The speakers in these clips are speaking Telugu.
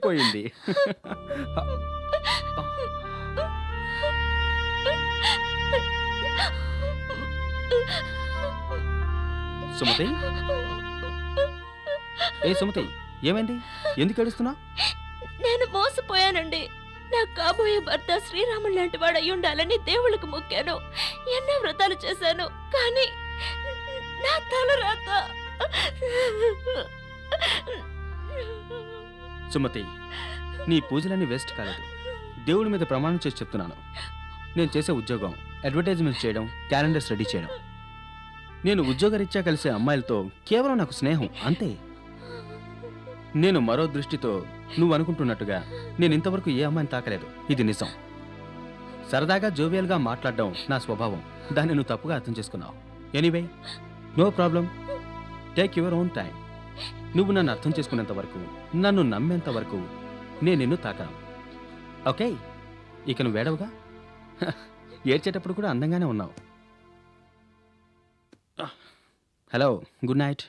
పోయింది సుమతి? ఏ సుమతి ఏమైంది? ఎందుకు ఏడుస్తున్నా నేను మోసపోయానండి. నా కాబోయే భర్త శ్రీరాముడు లాంటి వాడు అయి ఉండాలని దేవుళ్ళకు మొక్కాను. ఎన్నో వ్రతాలు చేశాను. కానీ నా తల రాత సుమతి నీ పూజలన్నీ వేస్ట్ కాలేదు. దేవుడి మీద ప్రమాణం చేసి చెప్తున్నాను. నేను చేసే ఉద్యోగం అడ్వర్టైజ్మెంట్ చేయడం క్యాలెండర్స్ రెడీ చేయడం. నేను ఉద్యోగరీత్యా కలిసే అమ్మాయిలతో కేవలం నాకు స్నేహం అంతే. నేను మరో దృష్టితో నువ్వు అనుకుంటున్నట్టుగా నేను ఇంతవరకు ఏ అమ్మాయిని తాకలేదు. ఇది నిజం. సరదాగా జోవియల్గా మాట్లాడడం నా స్వభావం. దాన్ని నువ్వు తప్పుగా అర్థం చేసుకున్నావు. Anyway no problem take your own time నువ్వు నన్ను అర్థం చేసుకునేంత వరకు నన్ను నమ్మేంత వరకు నేను నిన్ను తాకను ఓకే? ఇక నువ్వు వేడవుగా ఏడ్చేటప్పుడు కూడా అందంగానే ఉన్నావు. Hello good night.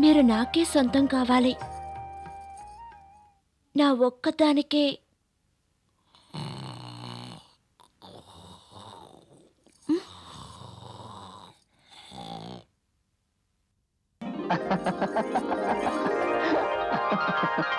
మీరు నాకే సొంతం కావాలి. నా ఒక్కదానికే. నువ్వేం